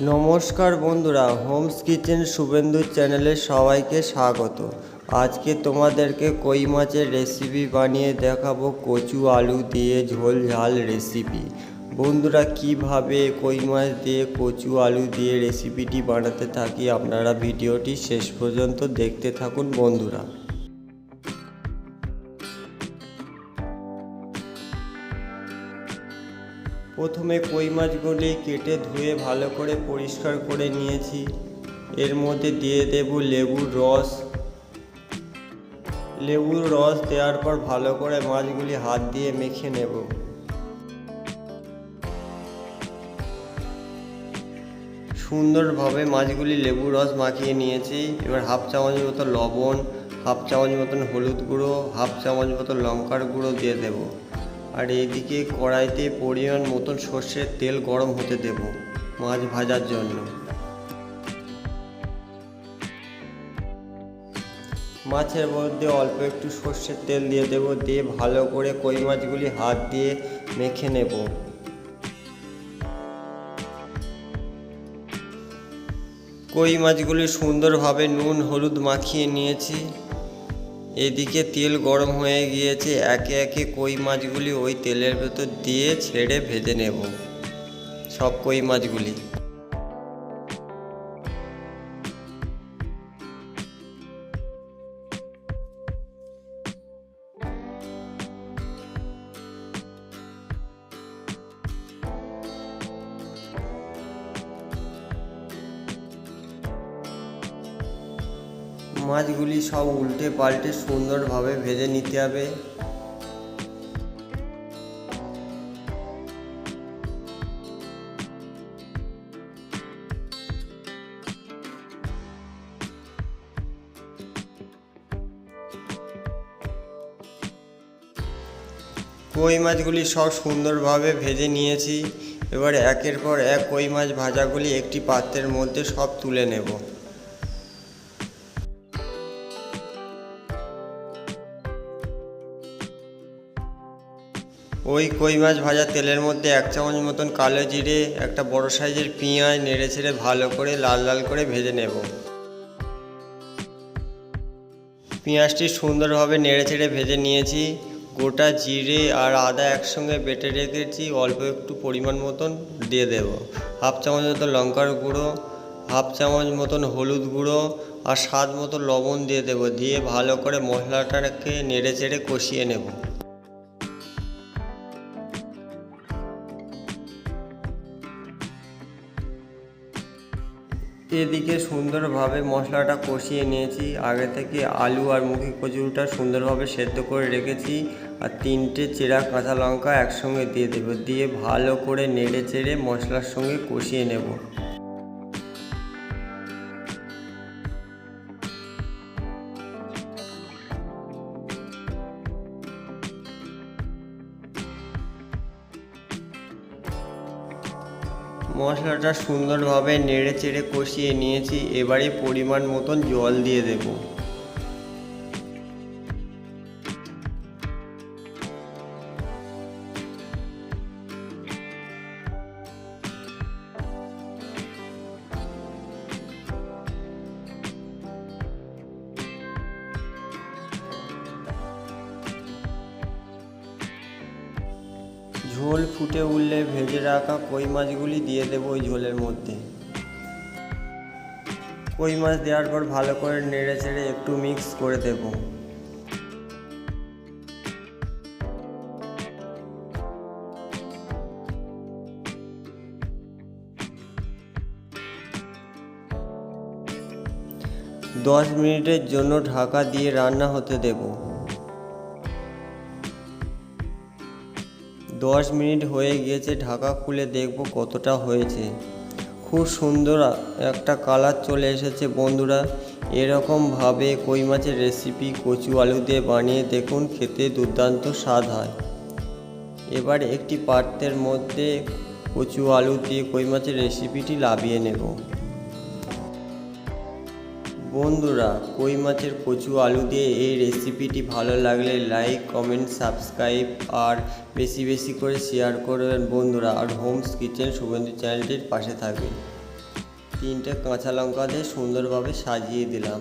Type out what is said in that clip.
নমস্কার বন্ধুরা, Holmes kitchen Suvendu চ্যানেলে সবাইকে স্বাগত। আজকে তোমাদেরকে কই মাছের রেসিপি বানিয়ে দেখাবো কচু, আলু দিয়ে ঝোল ঝাল রেসিপি বন্ধুরা, কীভাবে কই মাছ দিয়ে কচু, আলু দিয়ে রেসিপিটি বানাতে থাকি আপনারা ভিডিওটি শেষ পর্যন্ত দেখতে থাকুন বন্ধুরা। প্রথমে কই মাছগুলি কেটে ধুয়ে ভালো করে পরিষ্কার করে নিয়েছি। এর মধ্যে দিয়ে দেব লেবুর রস। লেবুর রস দেওয়ার পর ভালো করে মাছগুলি হাত দিয়ে মেখে নেব। সুন্দরভাবে মাছগুলি লেবুর রস মাখিয়ে নিয়েছি। এবার হাফ চামচ মতো লবণ, হাফ চামচ মতন হলুদ গুঁড়ো, হাফ চামচ মতো লঙ্কার গুঁড়ো দিয়ে দেবো। আর এইদিকে কড়াইতে পরিমাণ মতন সর্ষের তেল গরম হতে দেব মাছ ভাজার জন্য। মাছের মধ্যে অল্প একটু সর্ষের তেল দিয়ে দেব, দিয়ে ভালো করে কই মাছগুলি হাত দিয়ে মেখে নেব। কই মাছগুলি সুন্দরভাবে নুন, হলুদ মাখিয়ে নিয়েছি। এদিকে তেল গরম হয়ে গিয়েছে, একে একে কই মাছগুলি ওই তেলের ভেতর দিয়ে ছেড়ে ভেজে নেব। সব কই মাছগুলি। মাছগুলি সব উল্টে পাল্টে সুন্দরভাবে ভেজে নিতে হবে। কই মাছগুলি সব সুন্দরভাবে ভেজে নিয়েছি। এবার একের পর এক কই মাছ ভাজাগুলি একটি পাত্রের মধ্যে সব তুলে নেব। ওই কই মাছ ভাজা তেলের মধ্যে এক চামচ মতন কালো জিরে, একটা বড় সাইজের পেঁয়াজ নেড়ে ছেড়ে ভালো করে লাল লাল করে ভেজে নেব। পেঁয়াজটি সুন্দরভাবে নেড়ে ছেড়ে ভেজে নিয়েছি। গোটা জিরে আর আদা একসঙ্গে বেটে রেখেছি, অল্প একটু পরিমাণ মতন দিয়ে দেব। হাফ চামচ মতো লঙ্কার গুঁড়ো, হাফ চামচ মতন হলুদ গুঁড়ো আর স্বাদ মতো লবণ দিয়ে দেব, দিয়ে ভালো করে মশলাটাকে নেড়ে চেড়ে কষিয়ে নেব। এদিকে সুন্দরভাবে মশলাটা কষিয়ে নিয়েছি। আগে থেকে আলু আর মুখি কচুরিটা সুন্দরভাবে সেদ্ধ করে রেখেছি আর তিনটে চেরা কাঁচা লঙ্কা একসঙ্গে দিয়ে দেবো। দিয়ে ভালো করে নেড়ে চেড়ে মশলার সঙ্গে কষিয়ে নেব। মশলাটা সুন্দরভাবে নেড়ে চেড়ে কষিয়ে নিয়েছি এবারে পরিমাণ মতন জল দিয়ে দেব। ঝোল ফুটে উঠলে ভেজে রাখা কই মাছগুলি দিয়ে দেবো ওই ঝোলের মধ্যে। কই মাছ দেওয়ার পর ভালো করে নেড়ে চেড়ে একটু মিক্স করে দেবো। দশ মিনিটের জন্য ঢাকা দিয়ে রান্না হতে দেবো। দশ মিনিট হয়ে গিয়েছে, ঢাকা খুলে দেখব কতটা হয়েছে। খুব সুন্দর একটা কালার চলে এসেছে বন্ধুরা। এরকমভাবে কই মাছের রেসিপি কচু আলু দিয়ে বানিয়ে দেখুন, খেতে দুর্দান্ত স্বাদ হয়। এবার একটি পাত্রের মধ্যে কচু আলু দিয়ে কই মাছের রেসিপিটি লাভিয়ে নেব। বন্ধুরা, কই মাছের কচু আলু দিয়ে এই রেসিপিটি ভালো লাগলে লাইক কমেন্ট সাবস্ক্রাইব আর বেশি বেশি করে শেয়ার করবেন বন্ধুরা। আর হোমস কিচেন সুগন্ধি চ্যানেলটির পাশে থাকবেন। তিনটে কাঁচা লঙ্কা দিয়ে সুন্দরভাবে সাজিয়ে দিলাম।